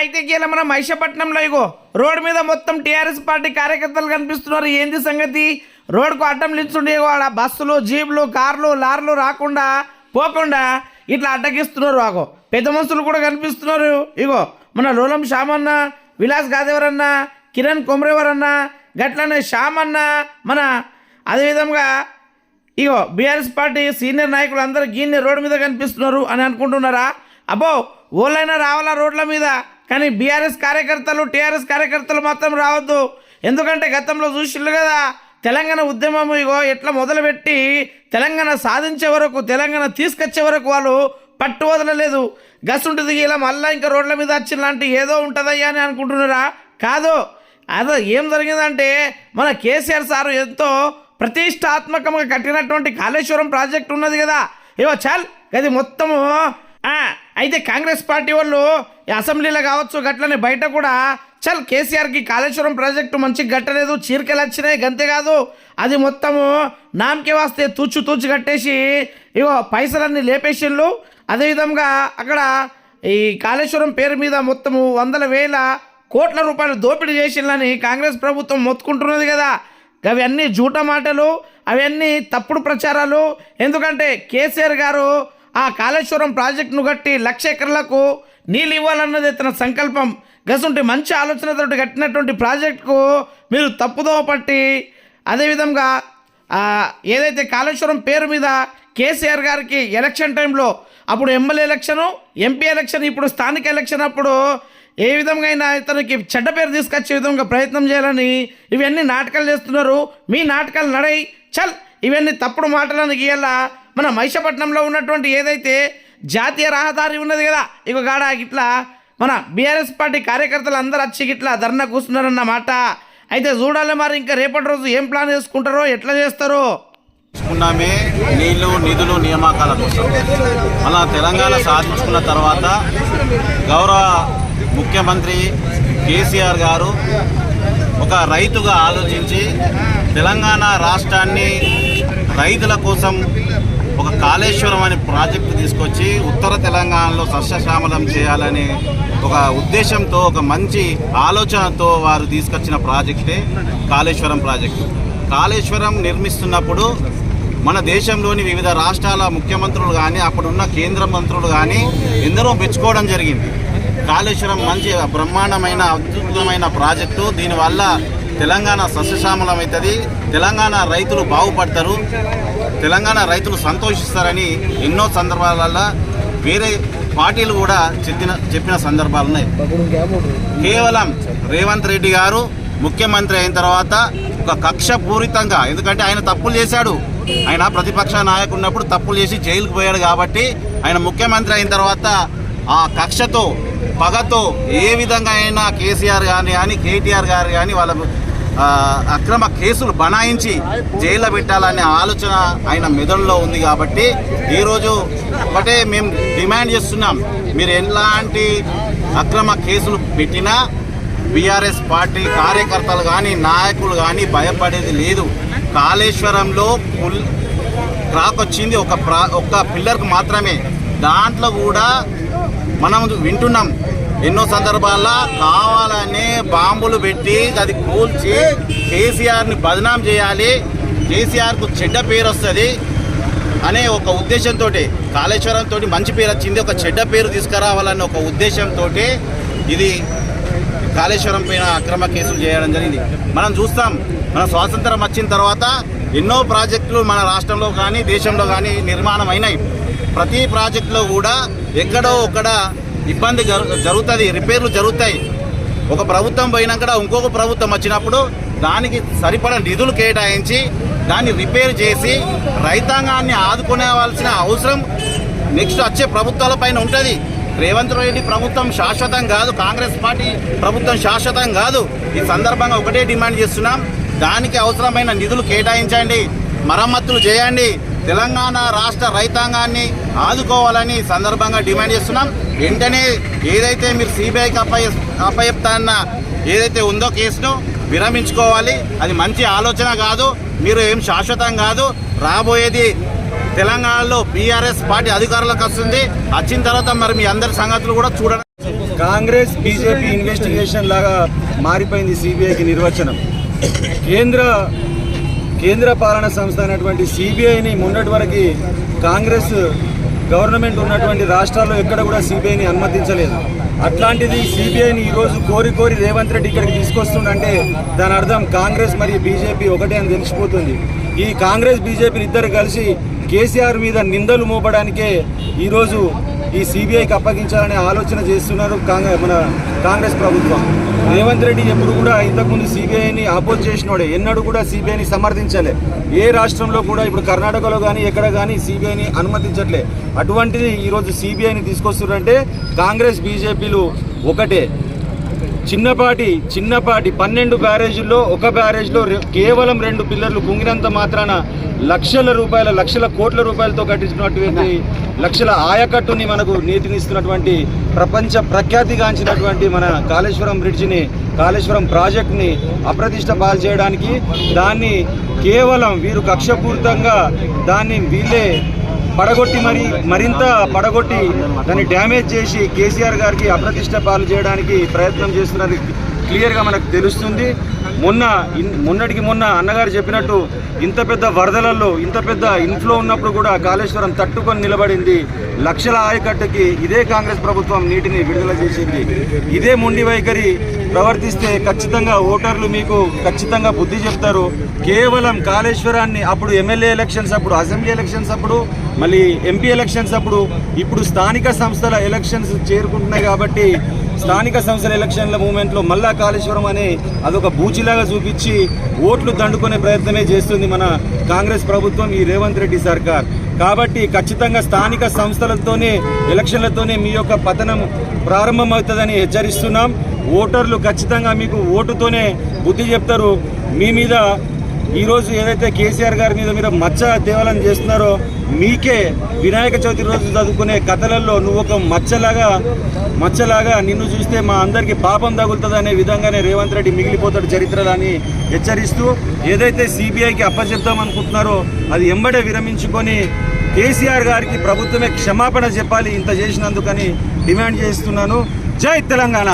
అయితే గీల మన మహిషపట్నంలో ఇగో. రోడ్డు మీద మొత్తం టీఆర్ఎస్ పార్టీ కార్యకర్తలు కనిపిస్తున్నారు. ఏంది సంగతి? రోడ్డుకు అడ్డం నిల్చుండే ఇగో ఆడ బస్సులు జీపులు కార్లు లారీలు రాకుండా పోకుండా ఇట్లా అడ్డగిస్తున్నారు ఆగో. పెద్ద మనుషులు కూడా కనిపిస్తున్నారు. ఇగో మన లోలం శ్యామన్న విలాస్ గాదేవరన్న కిరణ్ కొమరేవరన్న గట్లనే శ్యామన్న మన అదేవిధంగా ఇగో బీఆర్ఎస్ పార్టీ సీనియర్ నాయకులు అందరూ గీన్ని రోడ్డు మీద కనిపిస్తున్నారు అని అనుకుంటున్నారా? అబ్బో ఓళ్ళైనా రావాలా రోడ్ల మీద? కానీ బీఆర్ఎస్ కార్యకర్తలు టీఆర్ఎస్ కార్యకర్తలు మాత్రం రావద్దు. ఎందుకంటే గతంలో చూసిళ్ళు కదా తెలంగాణ ఉద్యమం ఇగో ఎట్లా మొదలుపెట్టి తెలంగాణ సాధించే వరకు తెలంగాణ తీసుకొచ్చే వరకు వాళ్ళు పట్టు వదలలేదు గసుంటుంది ఇలా మళ్ళీ ఇంకా రోడ్ల మీద వచ్చిన లాంటి ఏదో ఉంటుందయ్యా అని అనుకుంటున్నారా? కాదు. అదే ఏం జరిగిందంటే మన కేసీఆర్ సారు ఎంతో ప్రతిష్టాత్మకంగా కట్టినటువంటి కాళేశ్వరం ప్రాజెక్ట్ ఉన్నది కదా. ఇవో చాల్. అది మొత్తము అయితే కాంగ్రెస్ పార్టీ వాళ్ళు ఈ అసెంబ్లీలో కావచ్చు గట్లనే బయట కూడా చల్ కేసీఆర్కి కాళేశ్వరం ప్రాజెక్టు మంచిగా కట్టలేదు చీరికలు వచ్చినాయి గంతే కాదు. అది మొత్తము నామకే వస్తే తూచు తూచు కట్టేసి ఇగో పైసలన్నీ లేపేసిండ్రు అదేవిధంగా అక్కడ ఈ కాళేశ్వరం పేరు మీద మొత్తము వందల వేల కోట్ల రూపాయలు దోపిడీ చేసిందని కాంగ్రెస్ ప్రభుత్వం మొత్తుకుంటున్నది కదా. అవన్నీ జూట మాటలు అవన్నీ తప్పుడు ప్రచారాలు. ఎందుకంటే కేసీఆర్ గారు ఆ కాళేశ్వరం ప్రాజెక్టును కట్టి లక్ష ఎకరాలకు నీళ్ళు ఇవ్వాలన్నది తన సంకల్పం. గసుంటి మంచి ఆలోచనతో కట్టినటువంటి ప్రాజెక్టుకు మీరు తప్పుదోవ పట్టి అదేవిధంగా ఏదైతే కాళేశ్వరం పేరు మీద కేసీఆర్ గారికి ఎలక్షన్ టైంలో అప్పుడు ఎమ్మెల్యే ఎలక్షను ఎంపీ ఎలక్షన్ ఇప్పుడు స్థానిక ఎలక్షన్ అప్పుడు ఏ విధంగా అయినా ఇతనికి చెడ్డ పేరు తీసుకొచ్చే విధంగా ప్రయత్నం చేయాలని ఇవన్నీ నాటకాలు చేస్తున్నారు. మీ నాటకాలు నడై చల్ ఇవన్నీ తప్పుడు మాటలను గీయాల మన మహిషపట్నంలో ఉన్నటువంటి ఏదైతే జాతీయ రహదారి ఉన్నది కదా ఇక గాడ ఇట్లా మన బీఆర్ఎస్ పార్టీ కార్యకర్తలు అందరు వచ్చి ఇట్లా ధర్నా కూర్చున్నారన్నమాట అయితే చూడాలి మరి ఇంకా రేపటి రోజు ఏం ప్లాన్ చేసుకుంటారో ఎట్లా చేస్తారో. ఉన్నామే నీళ్ళు నిధులు నియామకాల కోసం. అలా తెలంగాణ సాధించుకున్న తర్వాత గౌరవ ముఖ్యమంత్రి కేసీఆర్ గారు ఒక రైతుగా ఆలోచించి తెలంగాణ రాష్ట్రాన్ని రైతుల కోసం ఒక కాళేశ్వరం అనే ప్రాజెక్టు తీసుకొచ్చి ఉత్తర తెలంగాణలో సస్యశ్యామలం చేయాలనే ఒక ఉద్దేశంతో ఒక మంచి ఆలోచనతో వారు తీసుకొచ్చిన ప్రాజెక్టే కాళేశ్వరం ప్రాజెక్టు. కాళేశ్వరం నిర్మిస్తున్నప్పుడు మన దేశంలోని వివిధ రాష్ట్రాల ముఖ్యమంత్రులు కానీ అప్పుడున్న కేంద్ర మంత్రులు కానీ ఎందరో మెచ్చుకోవడం జరిగింది. కాళేశ్వరం మంచి బ్రహ్మాండమైన అద్భుతమైన ప్రాజెక్టు. దీనివల్ల తెలంగాణ సస్యశ్యామలం అవుతుంది. తెలంగాణ రైతులు బాగుపడతారు. తెలంగాణ రైతులు సంతోషిస్తారని ఎన్నో సందర్భాలలో వేరే పార్టీలు కూడా చెప్పిన చెప్పిన సందర్భాలున్నాయి కేవలం రేవంత్ రెడ్డి గారు ముఖ్యమంత్రి అయిన తర్వాత ఒక కక్ష పూరితంగా ఎందుకంటే ఆయన తప్పులు చేశాడు. ఆయన ప్రతిపక్ష నాయకుడు ఉన్నప్పుడు తప్పులు చేసి జైలుకు పోయాడు కాబట్టి ఆయన ముఖ్యమంత్రి అయిన తర్వాత ఆ కక్షతో పగతో ఏ విధంగా అయినా కేసీఆర్ కానీ కానీ కేటీఆర్ గారు కానీ వాళ్ళ అక్రమ కేసులు బనాయించి జైల్లో పెట్టాలనే ఆలోచన ఆయన మెదడులో ఉంది కాబట్టి ఈరోజు ఒకటే మేము డిమాండ్ చేస్తున్నాం. మీరు ఎలాంటి అక్రమ కేసులు పెట్టినా బీఆర్ఎస్ పార్టీ కార్యకర్తలు కానీ నాయకులు కానీ భయపడేది లేదు. కాళేశ్వరంలో పుల్ క్రాక్ వచ్చింది ఒక ప్రా ఒక పిల్లర్కు మాత్రమే. దాంట్లో కూడా మనం వింటున్నాం. ఎన్నో సందర్భాల్లో కావాలనే బాంబులు పెట్టి అది కూల్చి కేసీఆర్ని బదనాం చేయాలి. కేసీఆర్కు చెడ్డ పేరు వస్తుంది అనే ఒక ఉద్దేశంతో కాళేశ్వరంతో మంచి పేరు వచ్చింది. ఒక చెడ్డ పేరు తీసుకురావాలనే ఒక ఉద్దేశంతో ఇది కాళేశ్వరం పైన అక్రమ కేసులు చేయడం జరిగింది. మనం చూస్తాం మన స్వాతంత్రం వచ్చిన తర్వాత ఎన్నో ప్రాజెక్టులు మన రాష్ట్రంలో కానీ దేశంలో కానీ నిర్మాణం అయినాయి. ప్రతి ప్రాజెక్టులో కూడా ఎక్కడో ఒక్కడ ఇబ్బంది జరుగుతుంది రిపేర్లు జరుగుతాయి. ఒక ప్రభుత్వం పోయినాక ఇంకొక ప్రభుత్వం వచ్చినప్పుడు దానికి సరిపడ నిధులు కేటాయించి దాన్ని రిపేర్ చేసి రైతాంగాన్ని ఆదుకునేవాల్సిన అవసరం నెక్స్ట్ వచ్చే ప్రభుత్వాల పైన ఉంటుంది. రేవంత్ రెడ్డి ప్రభుత్వం శాశ్వతం కాదు కాంగ్రెస్ పార్టీ ప్రభుత్వం శాశ్వతం కాదు. ఈ సందర్భంగా ఒకటే డిమాండ్ చేస్తున్నాం. దానికి అవసరమైన నిధులు కేటాయించండి మరమ్మతులు చేయండి. తెలంగాణ రాష్ట్ర రైతాంగాన్ని ఆదుకోవాలని సందర్భంగా డిమాండ్ చేస్తున్నాం. వెంటనే ఏదైతే మీరు సిబిఐకి అప్పయ్య అప్పచెప్తాన్న ఏదైతే ఉందో కేసును విరమించుకోవాలి. అది మంచి ఆలోచన కాదు. మీరు ఏం శాశ్వతం కాదు. రాబోయేది తెలంగాణలో బీఆర్ఎస్ పార్టీ అధికారులకు వస్తుంది. వచ్చిన తర్వాత మరి మీ అందరి సంగతులు కూడా చూడండి. కాంగ్రెస్ బీజేపీ ఇన్వెస్టిగేషన్ లాగా మారిపోయింది సిబిఐకి నిర్వచనం. కేంద్ర కేంద్ర పాలన సంస్థ అయినటువంటి సిబిఐని మొన్నటి వరకు కాంగ్రెస్ గవర్నమెంట్ ఉన్నటువంటి రాష్ట్రాల్లో ఎక్కడ కూడా సిబిఐని అనుమతించలేదు. అట్లాంటిది సిబిఐని ఈరోజు కోరి కోరి రేవంత్ రెడ్డి ఇక్కడికి తీసుకొస్తుండంటే దాని అర్థం కాంగ్రెస్ మరియు బీజేపీ ఒకటే అని తెలిసిపోతుంది. ఈ కాంగ్రెస్ బీజేపీ ఇద్దరు కలిసి కేసీఆర్ మీద నిందలు మోపడానికే ఈరోజు ఈ సిబిఐకి అప్పగించాలనే ఆలోచన చేస్తున్నారు కాంగ్రెస్ మన కాంగ్రెస్ ప్రభుత్వం. రేవంత్ రెడ్డి ఎప్పుడు కూడా ఇంతకుముందు సిబిఐని అపోజ్ చేసినోడే. ఎన్నడూ కూడా సిబిఐని సమర్థించలే. ఏ రాష్ట్రంలో కూడా ఇప్పుడు కర్ణాటకలో కానీ ఎక్కడ కానీ సిబిఐని అనుమతించట్లే. అటువంటిది ఈరోజు సిబిఐని తీసుకొస్తున్నారంటే కాంగ్రెస్ బీజేపీలు ఒకటే. చిన్నపాటి చిన్నపాటి పన్నెండు బ్యారేజీల్లో ఒక బ్యారేజ్లో కేవలం రెండు పిల్లర్లు కుంగినంత మాత్రాన లక్షల రూపాయల లక్షల కోట్ల రూపాయలతో కట్టించినటువంటి లక్షల ఆయకట్టుని మనకు నీతినిస్తున్నటువంటి ప్రపంచ ప్రఖ్యాతిగాంచినటువంటి మన కాళేశ్వరం బ్రిడ్జిని కాళేశ్వరం ప్రాజెక్ట్ని అప్రతిష్ట పాలు చేయడానికి దాన్ని కేవలం వీరు కక్షపూరితంగా దాన్ని వీళ్ళే పడగొట్టి మరి మరింత పడగొట్టి దాన్ని డ్యామేజ్ చేసి కేసీఆర్ గారికి అప్రతిష్ట పాలు చేయడానికి ప్రయత్నం చేస్తున్నది క్లియర్గా మనకు తెలుస్తుంది. మొన్న ఇన్- మొన్నటికి మొన్న అన్నగారు చెప్పినట్టు ఇంత పెద్ద వరదలలో ఇంత పెద్ద ఇన్ఫ్లో ఉన్నప్పుడు కూడా కాళేశ్వరం తట్టుకొని నిలబడింది. లక్షల ఆయకట్టుకి ఇదే కాంగ్రెస్ ప్రభుత్వం నీటిని విడుదల చేసింది. ఇదే మొండి వైఖరి ప్రవర్తిస్తే ఖచ్చితంగా ఓటర్లు మీకు ఖచ్చితంగా బుద్ధి చెప్తారు. కేవలం కాళేశ్వరాన్ని అప్పుడు ఎమ్మెల్యే ఎలక్షన్స్ అప్పుడు అసెంబ్లీ ఎలక్షన్స్ అప్పుడు మళ్ళీ ఎంపీ ఎలక్షన్స్ అప్పుడు ఇప్పుడు స్థానిక సంస్థల ఎలక్షన్స్ చేరుకుంటున్నాయి కాబట్టి స్థానిక సంస్థల ఎలక్షన్ల మూమెంట్లో మళ్ళా కాళేశ్వరం అనే అదొక బూచిలాగా చూపించి ఓట్లు దండుకునే ప్రయత్నమే చేస్తుంది మన కాంగ్రెస్ ప్రభుత్వం ఈ రేవంత్ రెడ్డి సర్కార్. కాబట్టి ఖచ్చితంగా స్థానిక సంస్థలతోనే ఎలక్షన్లతోనే మీ యొక్క పతనం ప్రారంభమవుతుందని హెచ్చరిస్తున్నాం. ఓటర్లు ఖచ్చితంగా మీకు ఓటుతోనే బుద్ధి చెప్తారు. మీ మీద ఈరోజు ఏదైతే కేసీఆర్ గారి మీద మీరు మచ్చ దేవాలయం చేస్తున్నారో మీకే వినాయక చవితి రోజు చదువుకునే కథలలో నువ్వు ఒక మచ్చలాగా మచ్చలాగా నిన్ను చూస్తే మా అందరికీ పాపం తగులుతుంది అనే విధంగానే రేవంత్ రెడ్డి మిగిలిపోతాడు చరిత్రలో అని హెచ్చరిస్తూ ఏదైతే సిబిఐకి అప్పచెప్తామనుకుంటున్నారో అది ఎంబడే విరమించుకొని కేసీఆర్ గారికి ప్రభుత్వమే క్షమాపణ చెప్పాలి ఇంత చేసినందుకని డిమాండ్ చేస్తున్నాను. జై తెలంగాణ!